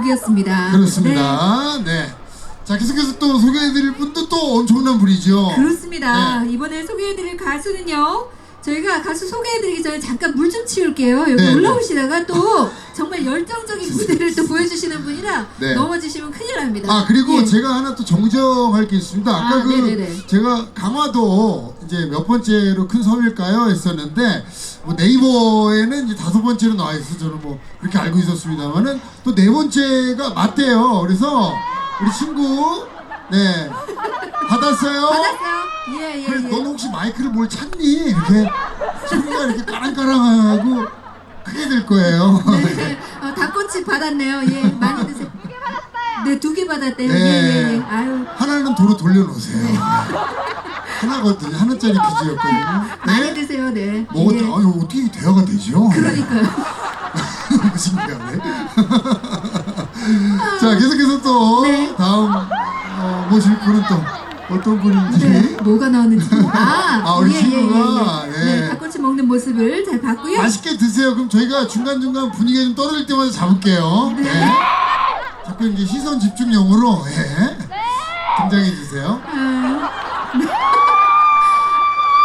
곡이었습니다. 그렇습니다. 네. 자 계속해서 또 소개해드릴 분도 또 엄청난 분이죠. 네, 그렇습니다. 네. 이번에 소개해드릴 가수는요. 저희가 가수 소개해드리기 전에 잠깐 물 좀 치울게요. 여기 네, 올라오시다가 또 정말 열정적인 무대를 또 보여주시는 분이라 네. 넘어지시면 큰일 납니다. 아 그리고 예. 제가 하나 또 정정할 게 있습니다. 아까 아, 그 네네네. 제가 강화도 이제 몇 번째로 큰 섬일까요 했었는데 뭐 네이버에는 이제 다섯 번째로 나와 있어 서 저는 뭐 그렇게 알고 있었습니다만은 또 네 번째가 맞대요. 그래서 우리 친구 네 받았어요. 받았어요? 예, 예, 그래 예. 넌 혹시 마이크를 뭘 찾니? 이렇게 소리가 이렇게 까랑까랑하고 크게 될 거예요. 네, 어, 닭꼬치 받았네요. 예, 많이 드세요. 네, 두 개 받았대요. 네. 예, 예, 예. 아유, 하나는 도로 돌려놓으세요. 하나거든요. 하나짜리 퀴즈였거든요. 많이 네? 드세요. 네. 뭐 예. 아유 어떻게 대화가 되죠? 그러니까요. 신기하네. 자 계속해서 또 네. 다음 어, 모실 분은 또 어떤 분인지 네, 뭐가 나오는지. 아, 아, 우리 친구가, 예. 예. 네, 닭꼬치 먹는 모습을 잘 봤고요. 맛있게 드세요. 그럼 저희가 중간 중간 분위기가 좀 떨어질 때마다 잡을게요. 네. 자꾸 이제 시선 집중용으로 예. 등장해 주세요. 아, 네.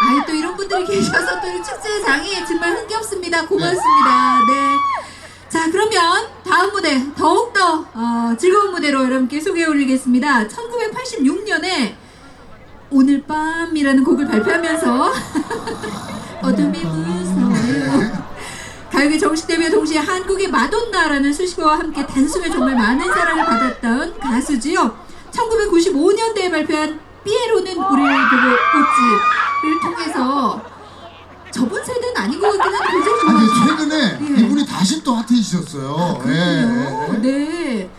아이 또 이런 분들이 계셔서 또 이 축제장이 정말 흥겹습니다. 고맙습니다. 네. 자 그러면 다음 무대 더욱더 어, 즐거운 무대로 여러분께 소개해 올리겠습니다. 1986년에 오늘 밤이라는 곡을 발표하면서 어둠이 무서워요. 가요계 정식 데뷔와 동시에 한국의 마돈나라는 수식어와 함께 단숨에 정말 많은 사랑을 받았던 가수지요. 1995년대에 발표한 삐에로는 우리를 보고 웃지를 통해서 저번 세대는 아닌 것 같긴 한데 굉장히 아, 근데 좋아하시죠. 최근에 예. 이분이 다시 또 핫해지셨어요. 예, 그렇군요. 네.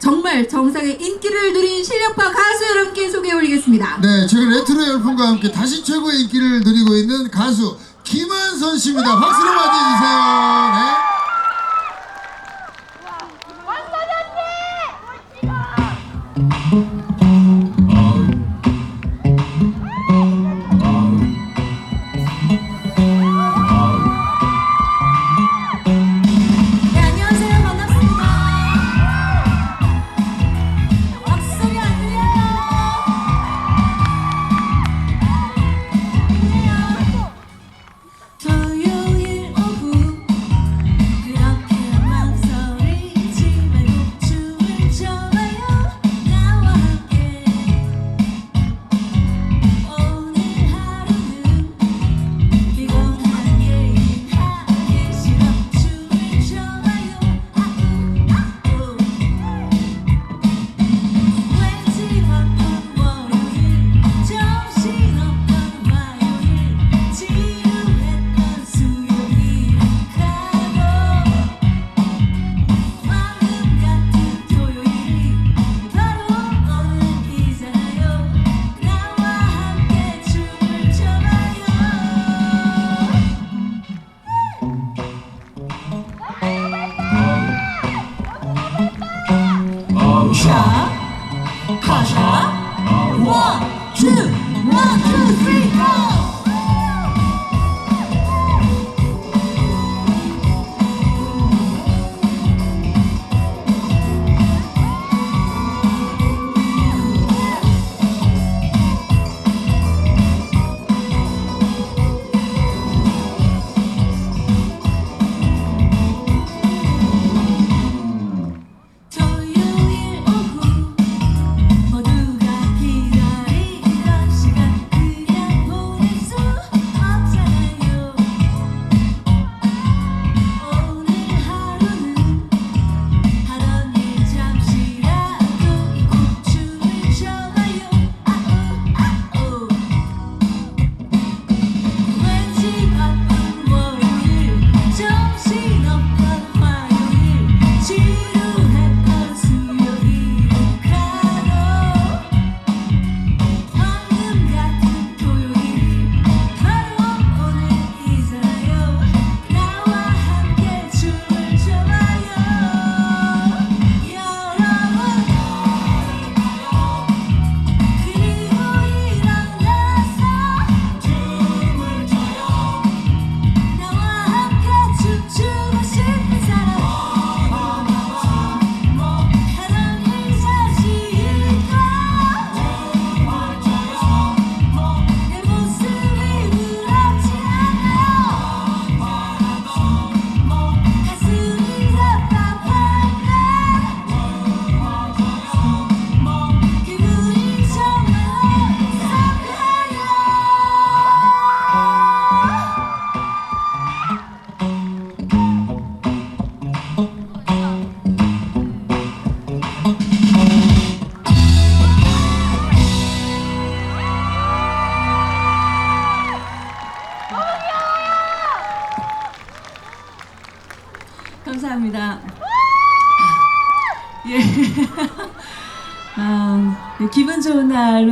정말 정상의 인기를 누린 실력파 가수 여러분께 소개해 올리겠습니다. 네, 최근 레트로 열풍과 함께 다시 최고의 인기를 누리고 있는 가수 김한선 씨입니다. 박수로 맞이해 주세요. 네. 네,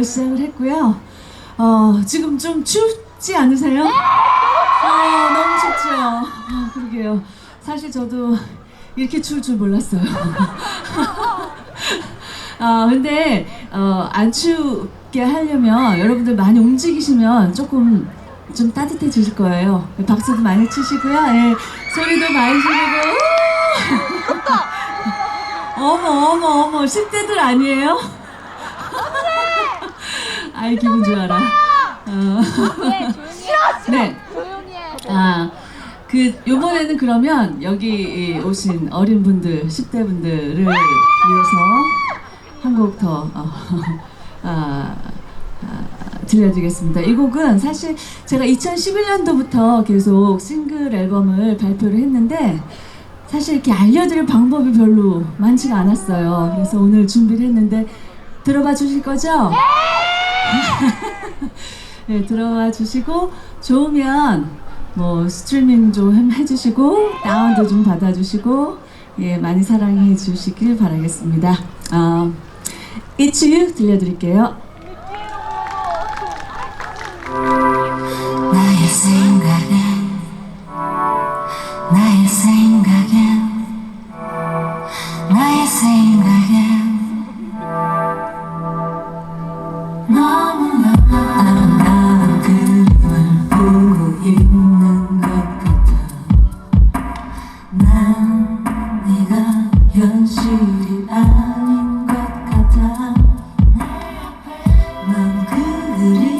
시작을 했고요. 어, 지금 좀 춥지 않으세요? 아, 너무 춥죠? 아, 그러게요. 사실 저도 이렇게 추울 줄 몰랐어요. 아, 근데, 어, 안 춥게 하려면 여러분들 많이 움직이시면 조금 좀 따뜻해지실 거예요. 박수도 많이 치시고요. 예, 소리도 많이 지르고. 어머 어머 어머 10대들 아니에요? 아이 기분 좋아라. 어. 네. 조용히 해. 아, 그 요번에는 그러면 여기 오신 어린 분들, 10대 분들을 위해서 한 곡 더 어, 아, 아, 들려드리겠습니다. 이 곡은 사실 제가 2011년도부터 계속 싱글 앨범을 발표를 했는데 사실 이렇게 알려드릴 방법이 별로 많지가 않았어요. 그래서 오늘 준비를 했는데 들어봐 주실 거죠? 네, 들어와 주시고 좋으면 뭐 스트리밍 좀 해주시고 다운도 좀 받아주시고 예 많이 사랑해 주시길 바라겠습니다. 어, It's You 들려드릴게요. 나의 생각엔 그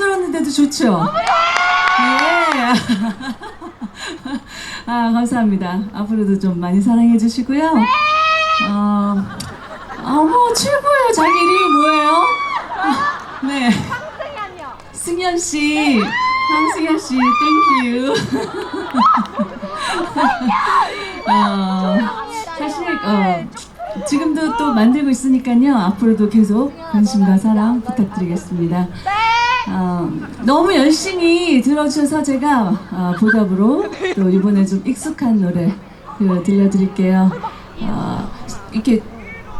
들었는데도 좋죠? 예. 아, 감사합니다. 앞으로도 좀 많이 사랑해 주시고요. 어, 어머, 최고예요. 자기 이름이 뭐예요? 네. 승현 씨. 황승현 씨, 땡큐. 어, 사실 어, 지금도 또 만들고 있으니까요. 앞으로도 계속 관심과 사랑 부탁드리겠습니다. 어, 너무 열심히 들어주셔서 제가 어, 보답으로 또 이번에 좀 익숙한 노래 그 들려드릴게요. 어, 이렇게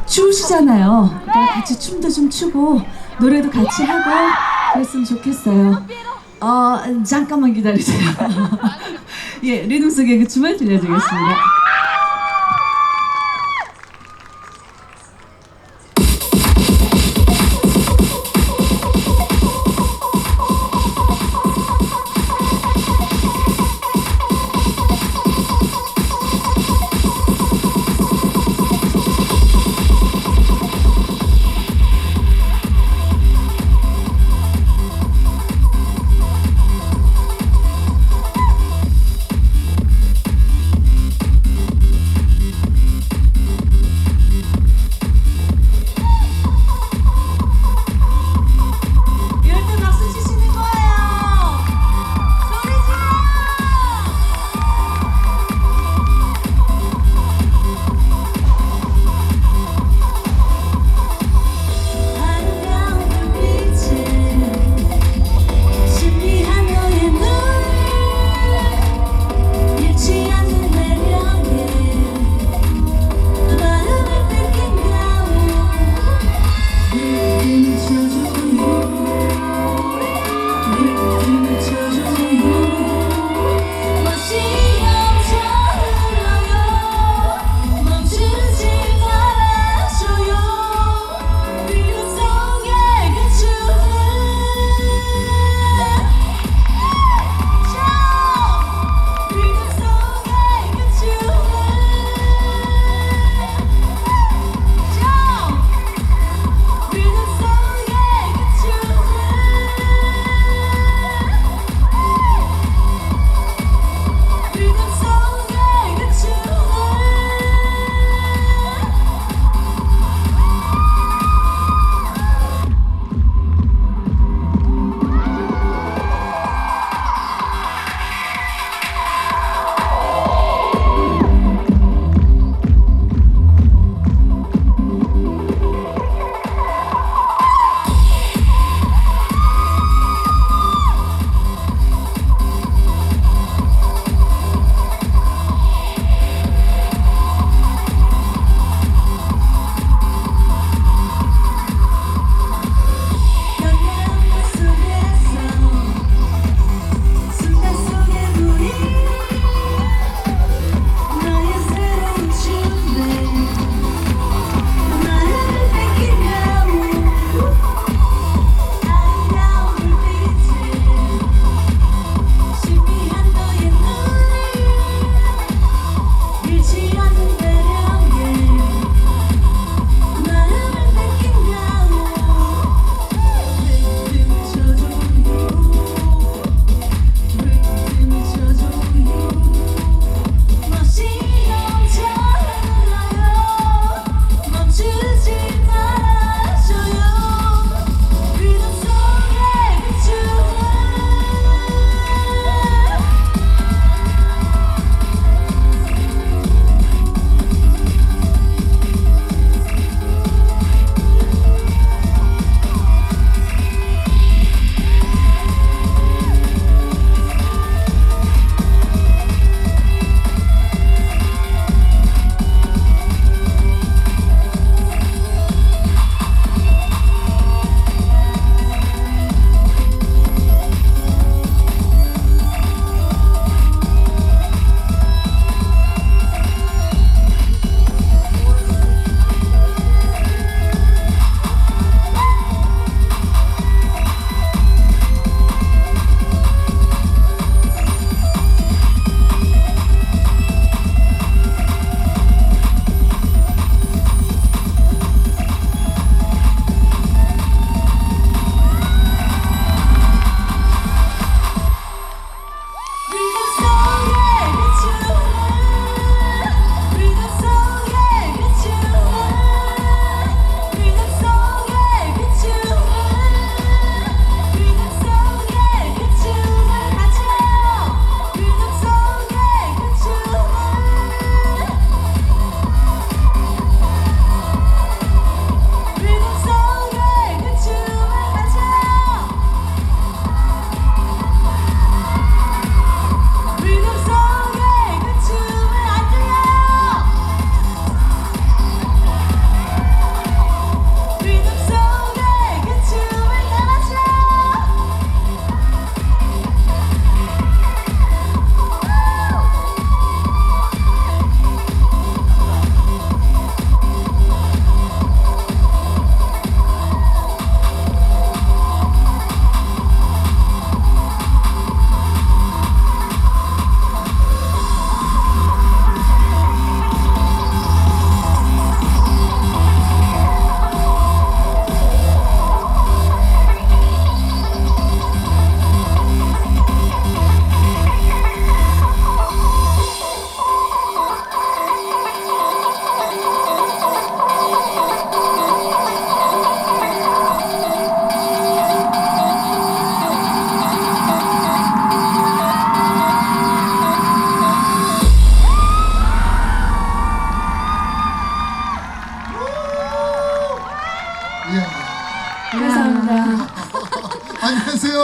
추우시잖아요. 그러니까 같이 춤도 좀 추고 노래도 같이 하고 그랬으면 좋겠어요. 어, 잠깐만 기다리세요. 예, 리듬 속의 그 춤을 들려드리겠습니다.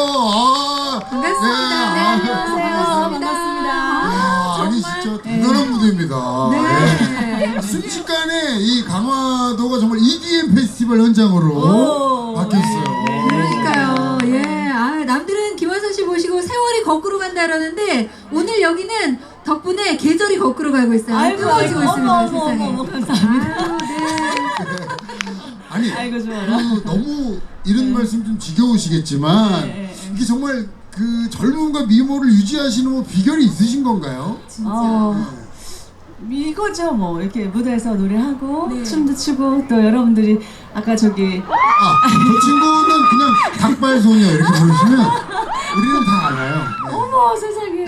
아, 반갑습니다. 네, 네, 아, 안녕하세요. 반갑습니다. 아, 아니 진짜 대단한 무대입니다. 네. 네. 순식간에 이 강화도가 정말 EDM 페스티벌 현장으로 오, 바뀌었어요. 네, 그러니까요. 예. 아, 남들은 김원선 씨 보시고 세월이 거꾸로 간다 그러는데 오늘 여기는 덕분에 계절이 거꾸로 가고 있어요. 아이고, 뜨거워지고 아이고, 있습니다. 어머, 어머, 세상에. 어머, 어머, 감사합니다. 아유, 네. 아니 아이고, 좋아라. 그 너무 이런 말씀 좀 지겨우시겠지만 네, 네, 네. 이게 정말 그 젊음과 미모를 유지하시는 뭐 비결이 있으신 건가요? 진짜. 어, 이거죠 뭐 이렇게 무대에서 노래하고 네. 춤도 추고 또 여러분들이 아까 저기 아, 저 친구는 그냥 닭발소녀 이렇게 부르시면 우리는 다 알아요. 네. 어머 세상에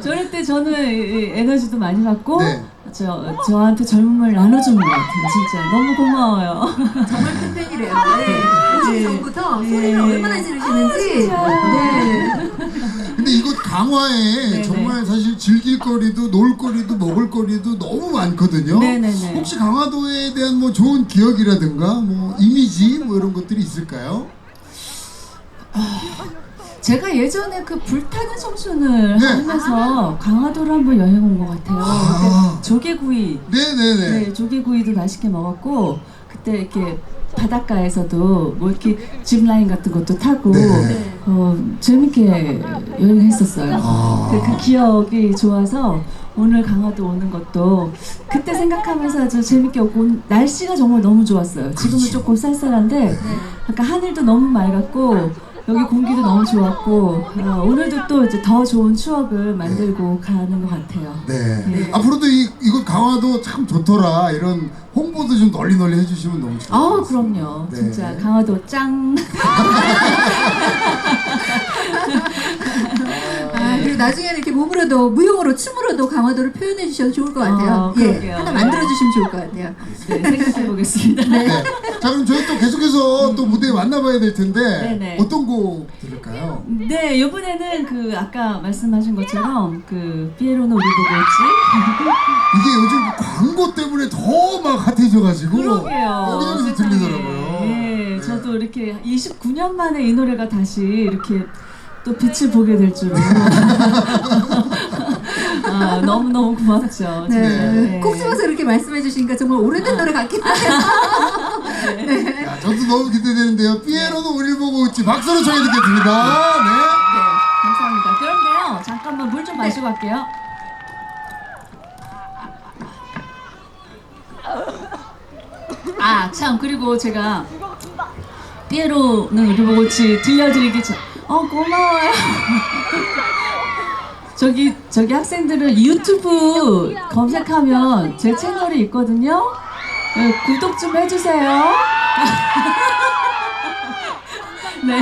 저럴 때 저는 이- 이 에너지도 많이 받고 네. 저 저한테 젊음을 나눠주는 것 같아요 진짜 너무 고마워요 정말 큰 팬이래요. 네. 오시기 네. 전부터 네. 소리를 얼마나 지르시는지. 진짜. 네. 근데 이곳 강화에 네네. 정말 사실 즐길 거리도 놀 거리도 먹을 거리도 너무 많거든요. 네네네. 혹시 강화도에 대한 뭐 좋은 기억이라든가 뭐 이미지 뭐 이런 것들이 있을까요? 제가 예전에 그 불타는 청춘을 네. 하면서 강화도를 한번 여행 온 것 같아요 아. 그때 조개구이 네네네. 네, 조개구이도 맛있게 먹었고 그때 이렇게 바닷가에서도 뭐 이렇게 짚라인 같은 것도 타고 네. 어, 재밌게 여행했었어요. 아. 그, 그 기억이 좋아서 오늘 강화도 오는 것도 그때 생각하면서 아주 재밌게 오고 날씨가 정말 너무 좋았어요. 지금은 그렇죠. 조금 쌀쌀한데 아까 하늘도 너무 맑았고 여기 공기도 너무 좋았고 어, 오늘도 또 이제 더 좋은 추억을 만들고 가는 것 같아요. 네. 네. 앞으로도 이 이곳 강화도 참 좋더라 이런 홍보도 좀 널리 널리 해주시면 너무 좋을 것 아. 그럼요. 네. 진짜 강화도 짱. 나중에는 이렇게 몸으로도 무용으로 춤으로도 강화도를 표현해 주셔도 좋을 것 같아요. 아, 예, 그러게요. 하나 만들어 주시면 좋을 것 같아요. 네, 생각해 보겠습니다. 네. 자 그럼 저희 또 계속해서 또 무대 만나봐야 될 텐데 네네. 어떤 곡 들을까요? 네, 이번에는 그 아까 말씀하신 것처럼 그 피에로는 우리 보고 있지. 이게 요즘 그 광고 때문에 더 막 핫해져가지고 그러게요. 여기저기서 세상에. 들리더라고요. 네, 저도 이렇게 29년 만에 이 노래가 다시 이렇게 또 빛을 보게 될 줄은. 아, 너무 너무 고맙죠. 네. 진짜. 네. 꼭 집어서 이렇게 말씀해 주시니까 정말 오래된 노래 같긴 해요. 야, 저도 너무 기대되는데요. 피에로는 우리를 보고 웃지 박수로 청해 듣겠습니다. 네. 네, 감사합니다. 그런데요, 잠깐만 물 좀 마시고 갈게요. 아, 참, 그리고 제가 피에로는 우리 보고 치 들려드리기 전, 어, 고마워요. 저기, 저기 학생들은 유튜브 검색하면 제 채널이 있거든요. 네, 구독 좀 해주세요. 네,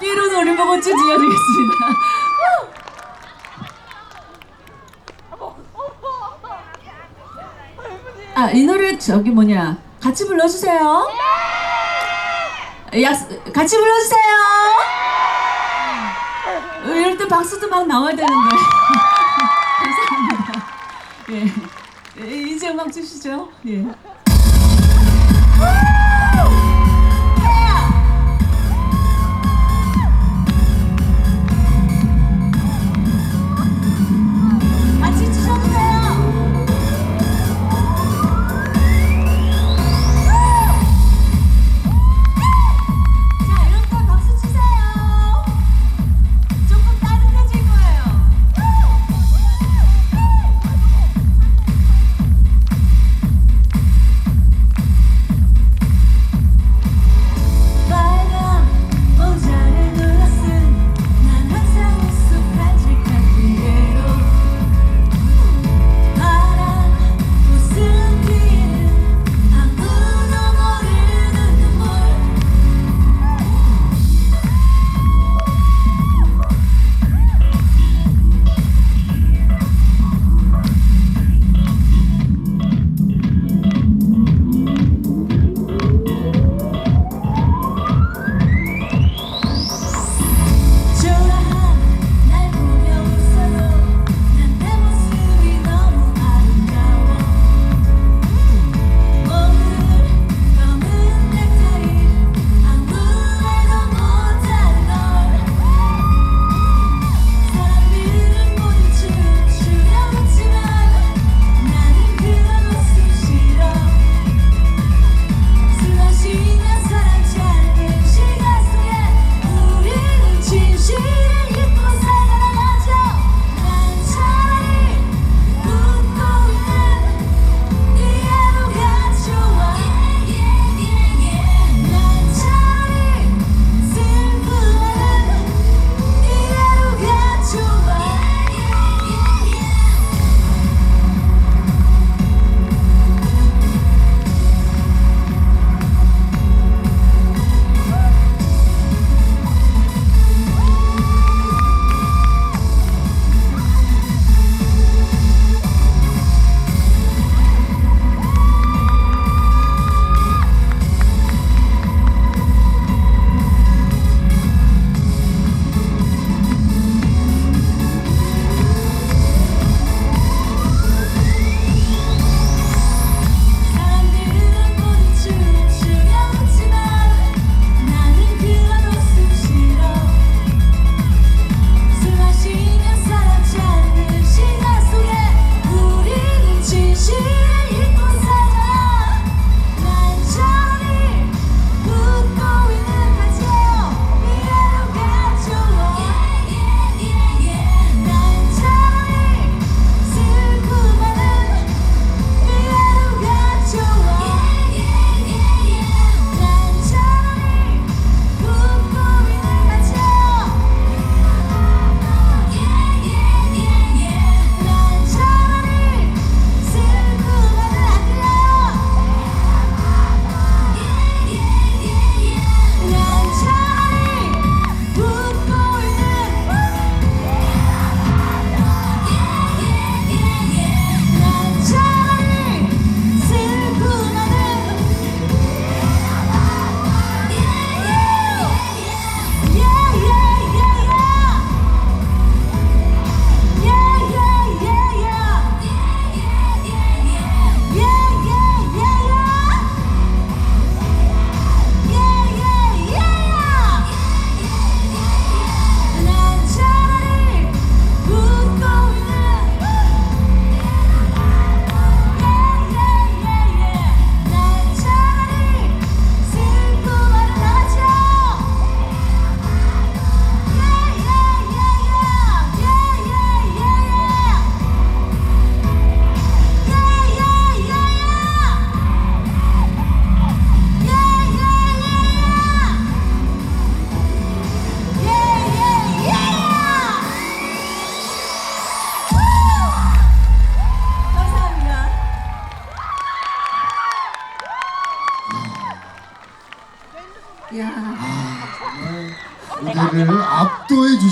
피에로는 우리 보고 치 들려드리겠습니다. 아, 이 노래 저기 뭐냐 같이 불러주세요. 약 같이 불러주세요. 어, 이럴 때 박수도 막 나와야 되는데. 감사합니다. 예. 예, 이제 음악 주시죠. 예.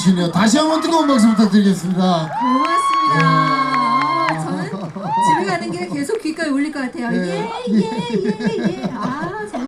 주시네요. 다시 한번 뜨거운 박수 부탁드리겠습니다. 고맙습니다. 네. 아, 저는 집에 가는 길에 계속 귓가에 울릴 것 같아요. 네. 예, 예, 예, 예. 아,